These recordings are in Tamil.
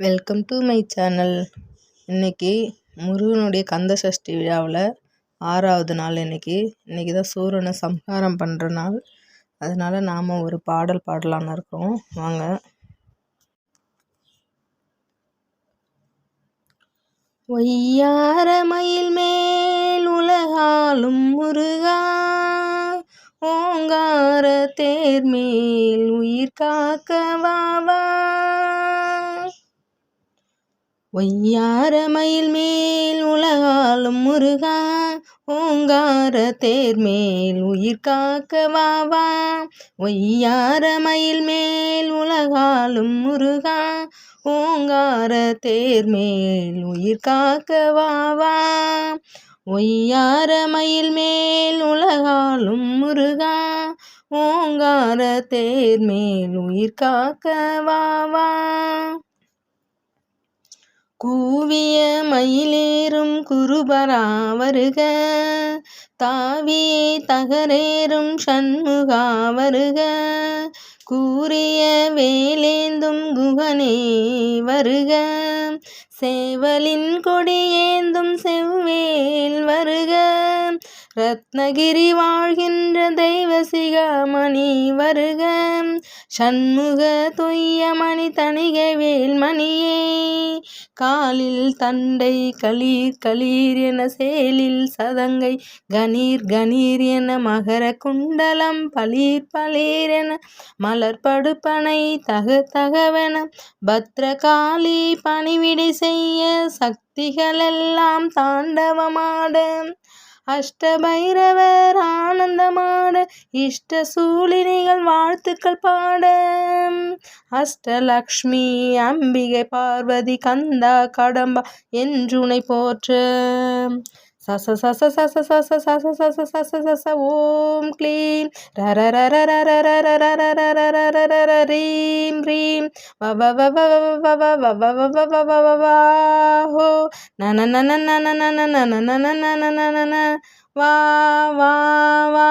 வெல்கம் டு மை சேனல் இன்றைக்கி முருகனுடைய கந்த சஷ்டி விழாவில் ஆறாவது நாள் இன்றைக்கி இன்றைக்கி தான் சூரியனை சம்ஹாரம் பண்ணுற நாள். அதனால் நாம் ஒரு பாடல் பாடலான்னு இருக்கோம். வாங்க. ஒய்யார மயில் மேல் உலகாலும் முருகா ஓங்கார தேர்மேல் உயிர் காக்க வாவா ஒய்யார மயில் மேல் உலகாலும் முருகா ஓங்கார தேர் மேல் உயிர் காக்க வாவா ஒய்யார மயில் மேல் உலகாலும் முருகா ஓங்கார தேர் மேல் உயிர் காக்க வாவா ஒய்யார மயில் மேல் உலகாலும் முருகா ஓங்கார தேர் மேல் உயிர் காக்க வாவா கூவிய மயிலேறும் குருபரா வருக தாவியே தகரேறும் சண்முகா வருக கூறிய வேலேந்தும் குகனே வருக சேவலின் கொடியேந்தும் செவ்வேல் வருக ரத்னகிரி வாழ்கின்ற தெய்வ சிகாமணி வருக சண்முக துய்யமணி தணிகை வேல்மணியே காலில் தண்டை களீர் களீர் என சேலில் சதங்கை கணீர் கணீர் என மகர குண்டலம் பளீர் பளீர் என மலர்படுப்பனை தகு தகவென பத்ரகாளி பணிவிடை செய்ய சக்திகளெல்லாம் தாண்டவமாட அஷ்டபைரவர் ஆனந்தமாட இஷ்ட சூழினிகள் வாழ்த்துக்கள் பாட அஷ்டலக்ஷ்மி அம்பிகை பார்வதி கந்தா கடம்பா என்றுனை போற்ற சச சச சச சச சச சச சச சச ஓம் க்ளீம் ரர ரர ரர ரர ரர ரர ரர ரர ரீம் ரீம் வவ வவ வவ வ வ வ வ வா வ நன நன நன நன நன நன நன நன நன வா வா வா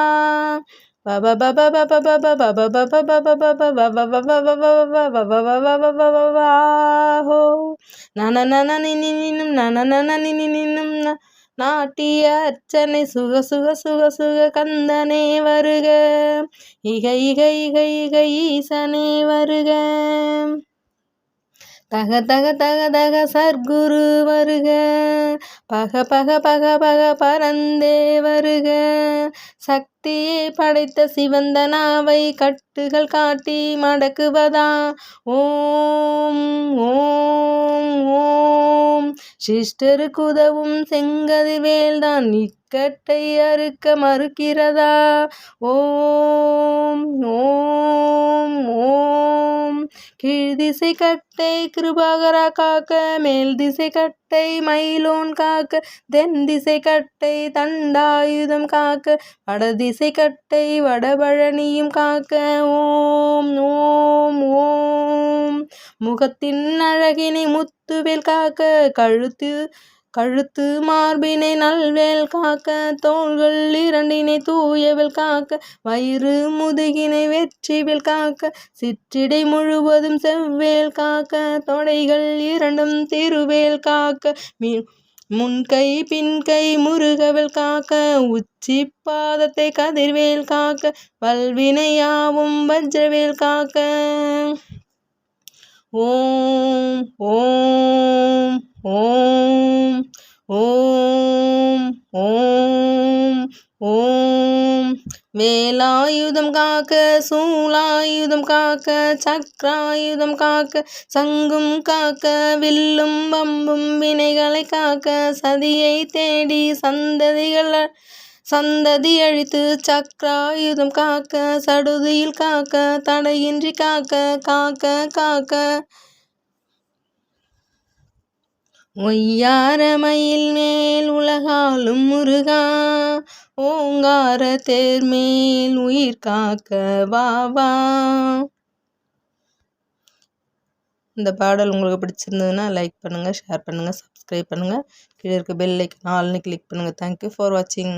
நாட்டிய அர்ச்சனை சுக சுக சுக சுக கந்தனே வருக இக இக இக இக ஈசனே வருக தக தக தக தக சர்க்குரு வருக. பக பக பக பக பரந்தே வருக. சக்தியை படைத்த சிவந்தனாவை கட்டுகள் காட்டி மடக்குவதா? ஓம் ஓம் ஓம். சிஸ்டருக்கு உதவும் செங்கதிர்வேல்தான் இக்கட்டை அறுக்க மறுக்கிறதா? ஓம் ஓம் ஓம் கீழ் திசை கட்டை கிருபாகரா காக்க மேல் திசை கட்டை மயிலோன் காக்க தென் திசை கட்டை தண்டாயுதம் காக்க வடதிசை கட்டை வடபழனியும் காக்க. ஓம் ஓம் ஓம். முகத்தின் அழகினை முத்துவேல் காக்க கழுத்து கழுத்து மார்பினை நல்வேல் காக்க தோள்கள் இரண்டினை தூயவில் காக்க வயிறு முதுகினை வெற்றிவில் காக்க சிற்றிடை முழுவதும் செவ்வேல் காக்க தொடைகள் இரண்டும் திருவேல் காக்க மீ முன்கை பின்கை முருகவில் காக்க உச்சி பாதத்தை கதிர்வேல் காக்க பல்வினையாவும் வஜ்ரவேல் காக்க. ஓம் ஓம். ஓம் ஓம் ஓம் ஓம். வேலாயுதம் காக்க சூலாயுதம் காக்க சக்ராயுதம் காக்க சங்கும் காக்க வில்லும் பம்பும் வினைகளை காக்க சதியை தேடி சந்ததிகள் சந்ததி அழித்து சக்ராயுதம் காக்க சடுதியில் காக்க தடையின்றி காக்க காக்க காக்க. ஒய்யார மயில் மேல் உலகாலும் முருகா ஓங்கார தேர்மேல் உயிர் காக்க வாவா. இந்த பாடல் உங்களுக்கு பிடிச்சிருந்ததுன்னா லைக் பண்ணுங்கள் ஷேர் பண்ணுங்கள் சப்ஸ்கிரைப் பண்ணுங்கள் கீழே இருக்க பெல் ஐக்கன் ஆல்னு கிளிக் பண்ணுங்கள் தேங்க்யூ ஃபார் வாட்சிங்